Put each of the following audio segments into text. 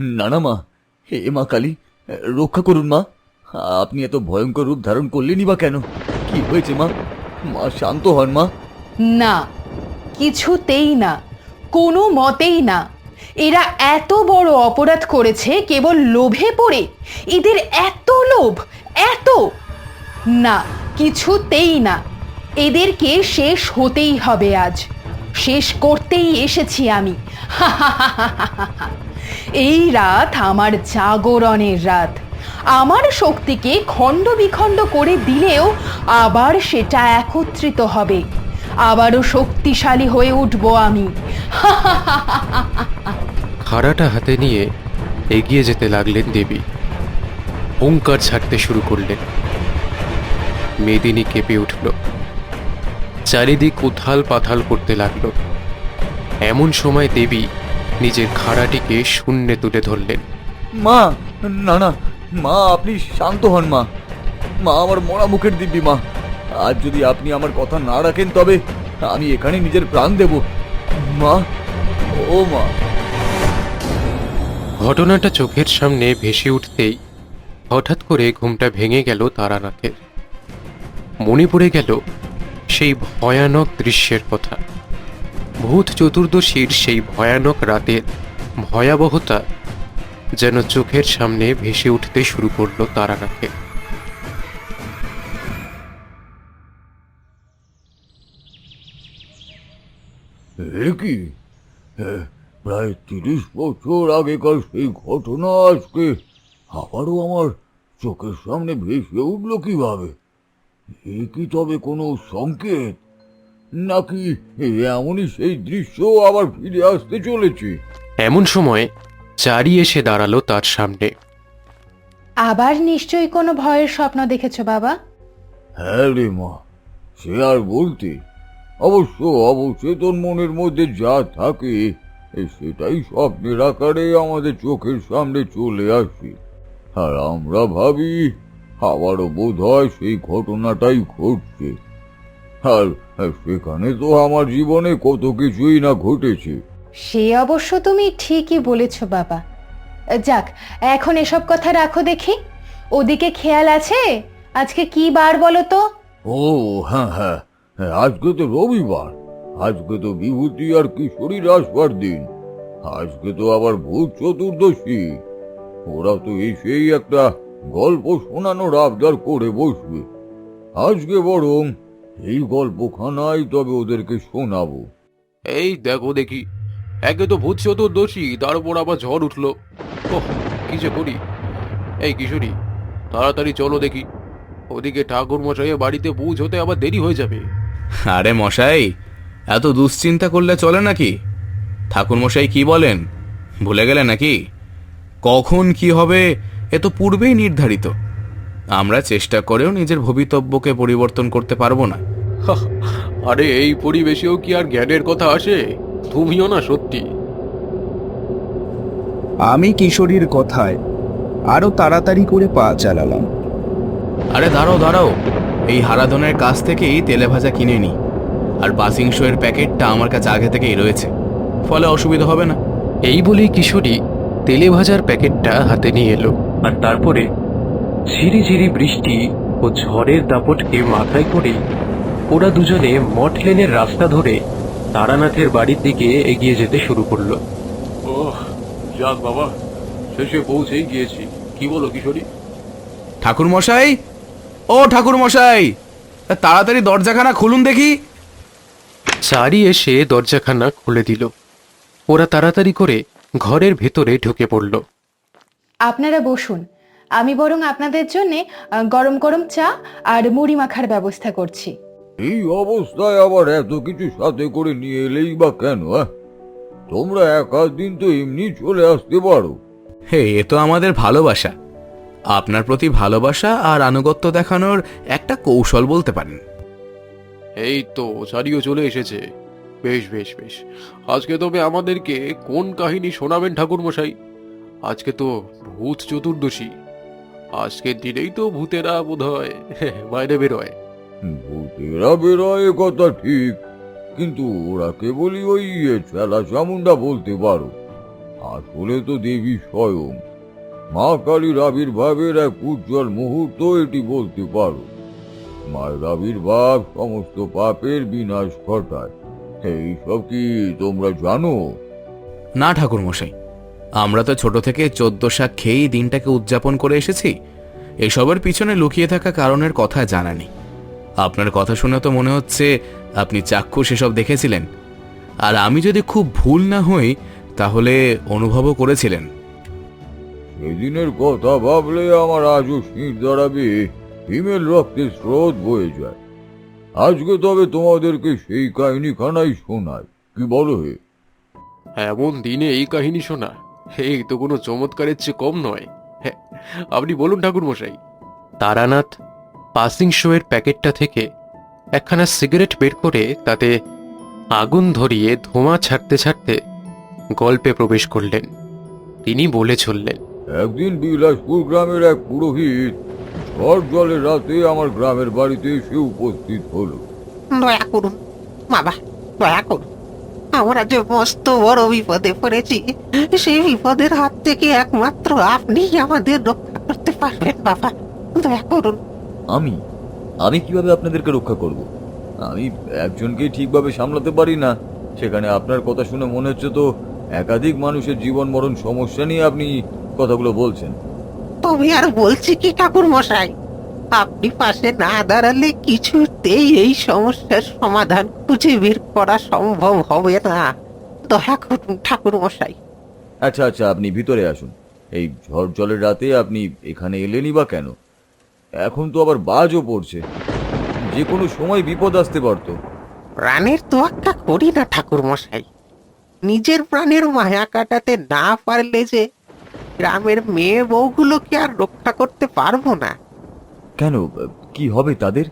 না না, মা। হে, মা কালী, রক্ষা করুন, মা। আপনি এত ভয়ঙ্কর রূপ ধারণ করলেনই বা কেন? কি হয়েছে, মা? মা শান্ত হন, মা। না, কিছুতেই না, কোনো মতেই না। এরা এত বড় অপরাধ করেছে, কেবল লোভে পড়ে। এদের এত লোভ, এত। না, কিছুতেই না। এদেরকে শেষ হতেই হবে আজ। শেষ করতেই এসেছি আমি। এই রাত আমার জাগরণের রাত। আমার শক্তিকে খণ্ড বিখণ্ড করে দিলেও আবার সেটা একত্রিত হবে। আবারও শক্তিশালী হয়ে উঠব আমি। খাড়াটা হাতে নিয়ে এগিয়ে যেতে লাগলেন দেবী। ওঙ্কার ছাড়তে শুরু করলেন। মেদিনী কেঁপে উঠল। চারিদিক উথাল পাথাল করতে লাগল। এমন সময় দেবী নিজের খাড়াটিকে শূন্যে তুলে ধরলেন। মা না না মা আপনি শান্ত হন মা। মা আমার মরা মুখের দিব্যি মা। আর যদি আপনি আমার কথা না রাখেন তবে আমি এখানে নিজের প্রাণ দেব। মা ও মা। ঘটনাটা চোখের সামনে ভেসে উঠতেই হঠাৎ করে ঘুমটা ভেঙে গেল তারানাথের। মনে পড়ে গেল সেই ভয়ানক দৃশ্যের কথা। ভূত চতুর্দশীর সেই ভয়ানক রাতের ভয়াবহতা যেন চোখের সামনে ভেসে উঠতে শুরু করল তারানাথের এ কি? প্রায় তিরিশ বছর আগেকার সেই ঘটনা আজকে। আবারও আমার চোখের সামনে ভেসে উঠল কীভাবে? এ কি তবে কোনো সংকেত? নাকি এমনই সেই দৃশ্য আবার ফিরে আসতে চলেছে? এমন সময় চারি এসে দাঁড়াল তার সামনে। আবার নিশ্চয়ই কোনো ভয়ের স্বপ্ন দেখেছ বাবা? হ্যাঁ রে মা সে আর বলতে। অবশ্য অবচেতন মনের মধ্যে যা থাকে এ সেটাই স্বপ্নের আকারে আমাদের চোখের সামনে চলে আসে। আর আমরা ভাবি আবারও বোধ হয় সেই ঘটনাটাই ঘটছে। আর আর সেখানে তো আমার জীবনে কত কিছুই না ঘটেছে। সে অবশ্য তুমি ঠিকই বলেছ বাবা। যাক এখন এসব কথা রাখো দেখি। ওদিকে খেয়াল আছে? আজকে কি বার বলো তো? ও হ্যাঁ হ্যাঁ হ্যাঁ, আজকে তো রবিবার। আজকে তো বিভূতি আর কিশোরীর আসবার দিন। আজকে তো আবার ভূত চতুর্দশী। ওরা তো এসেই একটা গল্প শোনানোর আবদার করে বসবে। আজকে বরং এই গল্পখানাই তবে ওদেরকে শোনাবো। এই দেখো দেখি। একে তো ভূত দোষী তার উপর আবার ঝড় উঠল। ওহ কি যে করি? এই কিশোরী তাড়াতাড়ি চলো দেখি। ওদিকে ঠাকুর মশাইয়ের বাড়িতে বুঝ হতে আবার দেরি হয়ে যাবে। আরে মশাই এত দুশ্চিন্তা করলে চলে নাকি? ঠাকুর মশাই কি বলেন? ভুলে গেলে নাকি? কখন কি হবে এ তো পূর্বেই নির্ধারিত। আমরা চেষ্টা করেও নিজের ভবিতব্যকে পরিবর্তন করতে পারব না। আরে এই পরিবেশেও কি আর জ্ঞানের কথা আসে? তুমিও না সত্যি। আমি কিশোরীর কথায় আরও তাড়াতাড়ি করে পা চালালাম। আরে দাঁড়াও দাঁড়াও। এই হারাধনের কাছ থেকেই তেলে ভাজা কিনে নি। আর পাসিং শো এর প্যাকেটটা আমার কাছে আগে থেকেই রয়েছে। ফলে অসুবিধা হবে না। এই বলেই কিশোরী তেলে ভাজার প্যাকেটটা হাতে নিয়ে এলো। আর তারপরে ঝিরি ঝিরি বৃষ্টি ও ঝড়ের দাপটকে মাথায় করে ওরা দুজনে মঠ লেনের রাস্তা ধরে তারানাথের বাড়ির দিকে এগিয়ে যেতে শুরু করল। ওহ যাক বাবা শেষে পৌঁছেই গিয়েছি। কি বলো কিশোরী? ঠাকুর মশাই? ও ঠাকুর মশাই তাড়াতাড়ি দরজাখানা খুলুন দেখি। চারি এসে দরজাখানা খুলে দিল। ওরা তাড়াতাড়ি করে ঘরের ভেতরে ঢুকে পড়ল। আপনারা বসুন আমি বরং আপনাদের জন্য গরম গরম চা আর মুড়ি মাখার ব্যবস্থা করছি। এই অবস্থায় আবার এত কিছু সাথে করে নিয়ে এলেই বা কেন হ্যাঁ? তোমরা এক আধ দিন তো এমনি চলে আসতে পারো। হে এ তো আমাদের ভালোবাসা। আপনার প্রতি ভালোবাসা আর আনুগত্য দেখানোর একটা কৌশল বলতে পারেন। এই তো সারিও চলে এসেছে। বেশ বেশ বেশ। আজকে তবে আমাদেরকে কোন কাহিনী শোনাবেন ঠাকুর মশাই আজকে তো ভূত চতুর্দশী। আজকের দিনেই তো ভূতেরা বোধ হয় বাইরে বেরোয়। ভূতেরা বেরোয় কথা ঠিক কিন্তু ওরা কেবলই ওই চেলা চামুন্ডা বলতে পারো। আসলে তো দেবী স্বয়ং। মা কালীর আবির্ভাবের এক উজ্জ্বল মুহূর্ত এটি বলতে পারো। মায়ের আবির্ভাব সমস্ত পাপের বিনাশ ঘটায়। এইসব কি তোমরা জানো? না ঠাকুর মশাই আমরা তো ছোট থেকে চোদ্দ শাক খেয়েই দিনটাকে উদযাপন করে এসেছি। এসবের পিছনে লুকিয়ে থাকা কারণের কথা জানা নেই। আপনার কথা শুনে তো মনে হচ্ছে আপনি চাক্ষুষ এসব দেখেছিলেন। আর আমি যদি খুব ভুল না হই তাহলে অনুভবও করেছিলেন। সেদিনের কথা ভাবলে আমার আজও শীত দাঁড়াবে হিমেল রক্তে স্রোত বয়ে যায়। আজকে তবে তোমাদেরকে সেই কাহিনীখানাই শোনাই কি বলো হে? এমন দিনে এই কাহিনী শোনা। এই তো কোনো চমৎকারের চেয়ে কম নয়। হ্যাঁ, আপনি বলুন ঠাকুর মশাই তারানাথ পাসিং শোয়ের প্যাকেটটা থেকে একখানা সিগারেট বের করে তাতে আগুন ধরিয়ে ধোঁয়া ছাড়তে ছাড়তে গল্পে প্রবেশ করলেন। তিনি বলে চললেন একদিন বিলাসপুর গ্রামের এক পুরোহিত ঝড় জলের রাতে আমার গ্রামের বাড়িতে এসে উপস্থিত হলো। দয়া করুন বাবা দয়া করুন। আমরা যে মস্ত বড় বিপদে পড়েছি সেই বিপদের হাত থেকে একমাত্র আপনিই আমাদের রক্ষা করতে পারবেন বাবা। দয়া করুন। আমি? আমি কীভাবে আপনাদেরকে রক্ষা করব? আমি একজনকে ঠিকভাবে সামলাতে পারি না। সেখানে আপনার কথা শুনে মনে হচ্ছে তো একাধিক মানুষের জীবন মরণ সমস্যা নিয়ে আপনি কথাগুলো বলছেন। তবে আর বলছি কি ঠাকুর মশাই আপনি পাশে না দাঁড়ালে কিছুতেই এই সমস্যার সমাধান খুঁজে বের করা সম্ভব হবে না। দয়া করুন ঠাকুর মশাই। আচ্ছা আচ্ছা আপনি ভিতরে আসুন। এই ঝড় জলের রাতে আপনি এখানে এলেনই বা কেন? এখন তো আবার বাজও পড়ছে। যে কোনো সময় বিপদ আসতে পারতো। প্রাণের তোয়াক্কা করি না ঠাকুর মশাই। নিজের প্রাণের মায়া কাটাতে না পারলে যে গ্রামের মেয়ে বউগুলোকে আর রক্ষা করতে পারব না। কেন? কি হবে তাদের?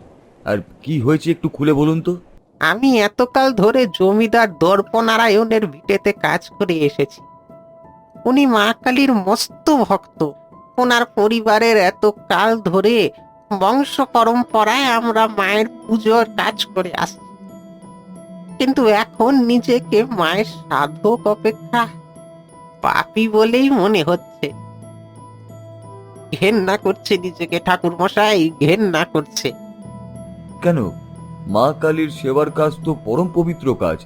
আর কি হয়েছে একটু খুলে বলুন তো। আমি এতকাল ধরে জমিদার দর্পনারায়ণের ভিটেতে কাজ করে এসেছি। উনি মা কালীর মস্ত ভক্ত। ওনার পরিবারের এত কাল ধরে বংশ পরম্পরায় আমরা মায়ের পুজোর কাজ করে আসছি। কিন্তু এখন নিজেকে মায়ের সাধক অপেক্ষা পাপি বলেই মনে হচ্ছে। ঘেন্না করছে নিজেকে ঠাকুর মশাই ঘেন্না করছে। কেন? মা কালীর সেবার কাজ তো পরম পবিত্র কাজ।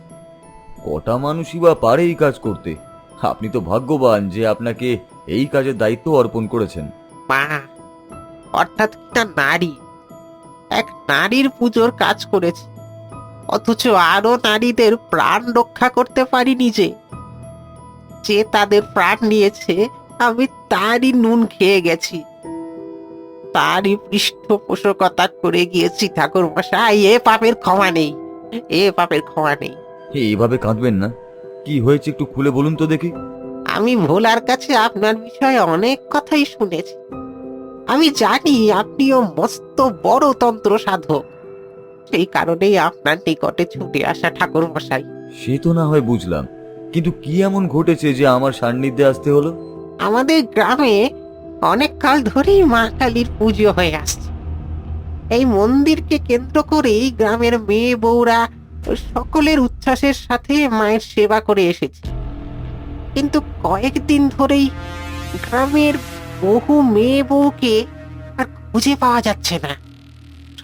কটা মানুষই বা পারে এই কাজ করতে। আপনি তো ভাগ্যবান যে আপনাকে এই কাজের দায়িত্ব অর্পণ করেছেন। মা অর্থাৎ একটা নারী। এক নারীর পুজোর কাজ করেছে। অথচ আরও নারীদের প্রাণ রক্ষা করতে পারি নিজে যে তাদের প্রাণ নিয়েছে আমি তারই নুন খেয়ে গেছি। তারই পৃষ্ঠপোষকতা করে গিয়েছি ঠাকুর মশাই এ পাপের ক্ষমা নেই এ পাপের ক্ষমা নেই। এইভাবে কাঁদবেন না। কি হয়েছে একটু খুলে বলুন তো দেখি। আমি ভোলার কাছে আপনার বিষয়ে অনেক কথাই শুনেছি। আমি জানি আপনিও মস্ত বড় তন্ত্র সাধক। সেই কারণেই আপনার নিকটে ছুটে আসা ঠাকুর মশাই সে তো না হয় বুঝলাম। কিন্তু কি এমন ঘটেছে যে আমার সান্নিধ্যে আসতে হলো? আমাদের গ্রামে অনেক কাল ধরেই মা কালীর পুজো হয়ে আসছে। এই মন্দিরকে কেন্দ্র করেই গ্রামের মেয়ে বউরা সকলের উচ্ছ্বাসের সাথে মায়ের সেবা করে এসেছে। কিন্তু কয়েকদিন ধরেই গ্রামের বহু মেয়ে বউকে আর খুঁজে পাওয়া যাচ্ছে না।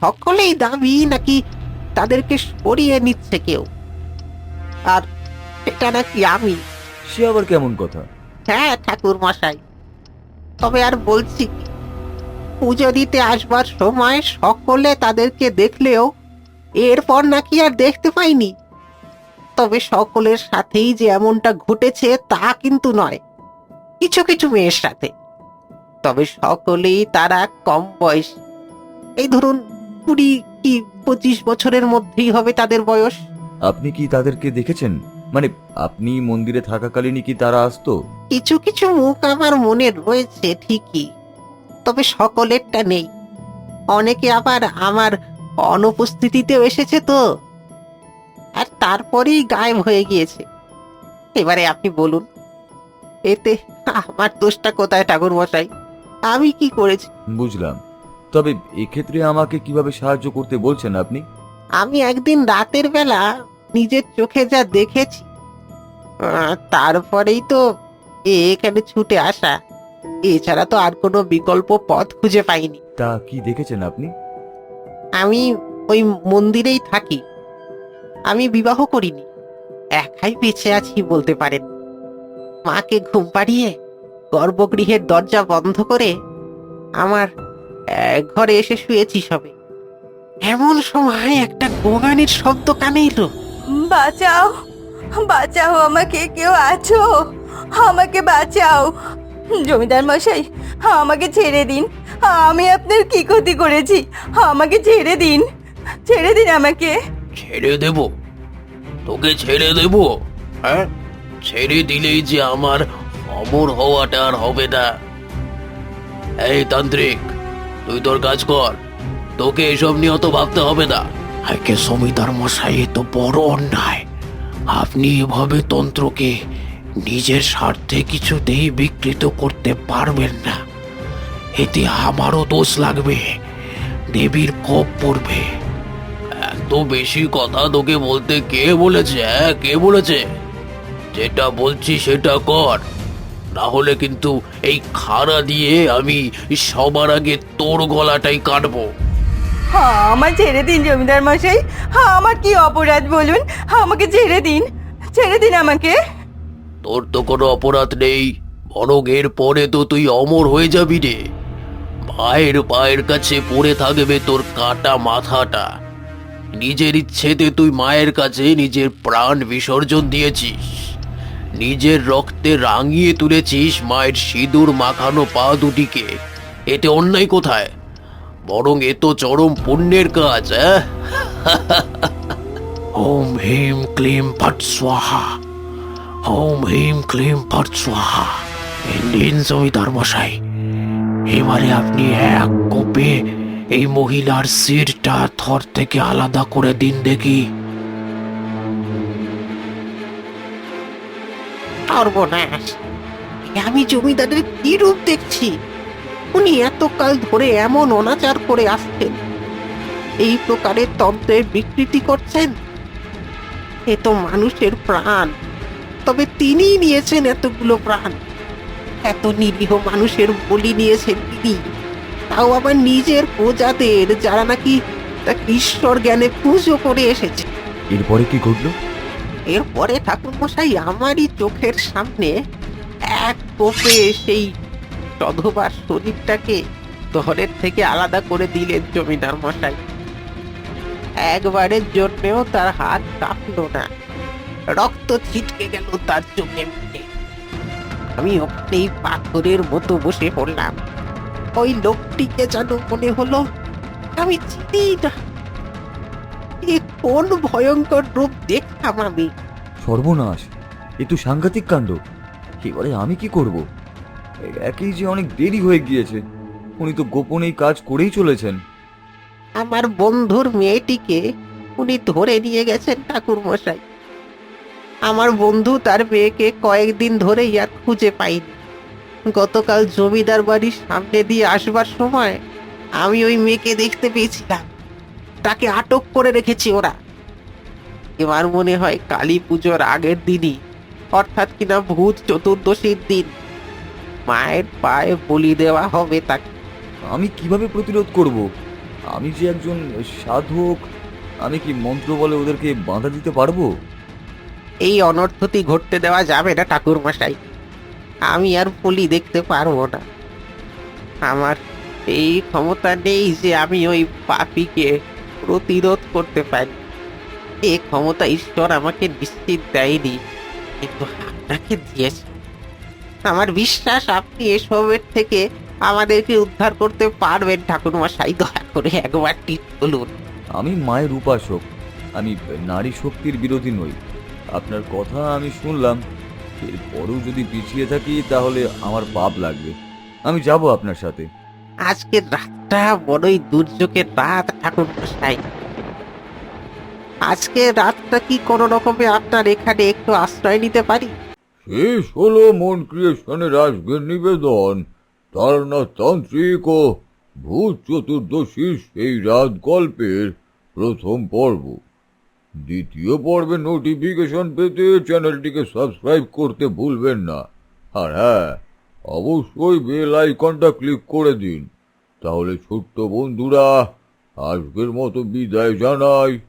সকলেই দাবি নাকি তাদেরকে সরিয়ে নিচ্ছে কেউ। আর এটা নাকি আমি। সে আবার কেমন কথা? হ্যাঁ ঠাকুর মশাই। তবে আর বলছি পুজো দিতে আসবার সময় সকলে তাদেরকে দেখলেও এরপর নাকি আর দেখতে পাইনি। তবে সকলের সাথেই যে এমনটা ঘটেছে তা কিন্তু নয়, কিছু কিছু মেয়ের সাথে। তবে সকলেই তারা কম বয়স। এই ধরুন, কুড়ি কি পঁচিশ বছরের মধ্যেই হবে তাদের বয়স। আপনি কি তাদেরকে দেখেছেন? মানে আপনি মন্দিরে থাকাকালীনই কি তারা আসতো? কিছু কিছু মুখ আমার মনে রয়েছে ঠিকই তবে সকলেরটা নেই। অনেকে আবার আমার অনুপস্থিতিতেও এসেছে তো। আর তারপরেই গায়েব হয়ে গিয়েছে। এবারে আপনি বলুন এতে আমার দোষটা কোথায় ঠাকুর মশাই আমি কি করেছি? বুঝলাম। তবে এক্ষেত্রে আমাকে কীভাবে সাহায্য করতে বলছেন আপনি? আমি একদিন রাতের বেলা নিজের চোখে যা দেখেছি। আহ, তারপরেই তো এখানে ছুটে আসা। এছাড়া তো আর কোনো বিকল্প পথ খুঁজে পাইনি। তা কি দেখেছেন আপনি? আমি ওই মন্দিরেই থাকি। আমি বিবাহ করিনি। একাই বেঁচে আছি বলতে পারেন। মাকে ঘুম পাড়িয়ে গর্ভগৃহের দরজা বন্ধ করে আমার আহ, ঘরে এসে শুয়েছি সবে। এমন সময় একটা গোগানির শব্দ কানে এলো। বাঁচাও বাঁচাও আমাকে, কেউ আছো? আমাকে বাঁচাও। জমিদার মশাই, আমাকে ছেড়ে দিন। আমি আপনার কি ক্ষতি করেছি? আমাকে ছেড়ে দিন। ছেড়ে দিন আমাকে। ছেড়ে দেব। তোকে ছেড়ে দেব। হ্যাঁ? ছেড়ে দিলেই যে আমার অমর হওয়াটা আর হবে না। এই তান্ত্রিক, তুই তোর কাজ কর। তোকে এসব নিয়ে অত ভাবতে হবে না। আজকে সমিতার মশাই তো বড় অন্যায়। আপনি এভাবে তন্ত্রকে নিজের স্বার্থে কিছুতেই বিকৃত করতে পারবেন না। এতে আমারও দোষ লাগবে, দেবীর কোপ পড়বে। এত বেশি কথা তোকে বলতে কে বলেছে হ্যাঁ? কে বলেছে? যেটা বলছি সেটা কর। না হলে কিন্তু এই খাড়া দিয়ে আমি সবার আগে তোর গলাটাই কাটবো। আমার ছেড়ে দিন জমিদার মশাই। হ্যাঁ আমার কি অপরাধ বলুন? আমাকে ছেড়ে দিন। ছেড়ে দিন আমাকে। তোর তো কোনো অপরাধ নেই, বরং এর পরে তো তুই অমর হয়ে যাবি রে। মায়ের পায়ের কাছে পড়ে থাকবে তোর কাটা মাথাটা। নিজের ইচ্ছেতে তুই মায়ের কাছে নিজের প্রাণ বিসর্জন দিয়েছিস। নিজের রক্তে রাঙিয়ে তুলেছিস মায়ের সিঁদুর মাখানো পা দুটিকে। এতে অন্যায় কোথায়? বরং এ তো চরম পুণ্যের কাজ ওম হিম ক্লিম ফট স্বাহা। ওম হিম ক্লিম ফট স্বাহা। নিন জমিদার মশাই এবারে আপনি এক কোপে এই মহিলার শিরটা থর থেকে আলাদা করে দিন দেখি। সর্বনাশ। এ আমি জমিদারের কি রূপ দেখছি? উনি এতকাল ধরে এমন অনাচার করে আসছেন। এই প্রকারের তন্ত্রের বিকৃতি করছেন? এ তো মানুষের প্রাণ। তবে তিনিই নিয়েছেন এতগুলো প্রাণ। এত নিরীহ মানুষের বলি নিয়েছেন তিনি। তাও আবার নিজের প্রজাদের যারা নাকি তাকে ঈশ্বর জ্ঞানে পুজো করে এসেছে। এরপরে কি ঘটলো? এরপরে ঠাকুরমশাই আমারই চোখের সামনে এক কোপে সেই সধবার শরীরটাকে ধরের থেকে আলাদা করে দিলেন জমিদার মশাই। একবারের জন্যেও তার হাত কাঁপলো না। রক্ত ছিটকে গেল তার চোখে মুখে আমি ওখানেই পাথরের মতো বসে পড়লাম। ওই লোকটিকে যেন মনে হলো, আমি চিনি না। এ কোন ভয়ঙ্কর রূপ দেখলাম আমি? সর্বনাশ, এ তো সাংঘাতিক কাণ্ড। এবারে আমি কি করব? একই যে অনেক দেরি হয়ে গিয়েছে। উনি তো গোপনেই কাজ করেই চলেছেন। আমার বন্ধুর মেয়েটিকে উনি ধরে নিয়ে গেছেন ঠাকুর মশাই আমার বন্ধু তার মেয়েকে কয়েকদিন ধরেই আর খুঁজে পাইনি। গতকাল জমিদার বাড়ির সামনে দিয়ে আসবার সময় আমি ওই মেয়েকে দেখতে পেয়েছিলাম। তাকে আটক করে রেখেছি ওরা। এবার মনে হয় কালী পুজোর আগের দিনই, অর্থাৎ কিনা ভূত চতুর্দশীর দিন। মায়ের পায়ে বলি দেওয়া হবে তাকে। আমি কীভাবে প্রতিরোধ করব? আমি যে একজন সাধক আমি কি মন্ত্র বলে ওদেরকে বাধা দিতে পারব? এই অনর্থতি ঘটতে দেওয়া যাবে না ঠাকুর মশাই আমি আর বলি দেখতে পারব না। আমার এই ক্ষমতা নেই যে আমি ওই পাপিকে প্রতিরোধ করতে পারি। এই ক্ষমতা ঈশ্বর আমাকে নিশ্চিত দেয়নি কিন্তু আপনাকে দিয়েছে। আমার বিশ্বাস আপনি এসবের থেকে আমাদেরকে উদ্ধার করতে পারবেন। ঠাকুর মশাই দয়া করে একবার টিপ বলুন আমি মায়ের উপাসক। আমি নারী শক্তির বিরোধী নই। আপনার কথা আমি শুনলাম। এরপরেও যদি পিছিয়ে থাকি তাহলে আমার পাপ লাগবে। আমি যাব আপনার সাথে। আজকে রাতটা বড়ই দুর্যোগের রাত ঠাকুর মশাই আজকে রাতটা কি কোনো রকমে আপনার এখানে একটু আশ্রয় নিতে পারি? শেষ হলো মন ক্রিয়েশনের আজকের নিবেদন। তারনা তান্ত্রিক ও ভূত চতুর্দশীর সেই রাত গল্পের প্রথম পর্ব। দ্বিতীয় পর্বের নোটিফিকেশন পেতে চ্যানেলটিকে সাবস্ক্রাইব করতে ভুলবেন না। আর হ্যাঁ অবশ্যই বেল আইকনটা ক্লিক করে দিন। তাহলে ছোট্ট বন্ধুরা, আজকের মতো বিদায় জানাই।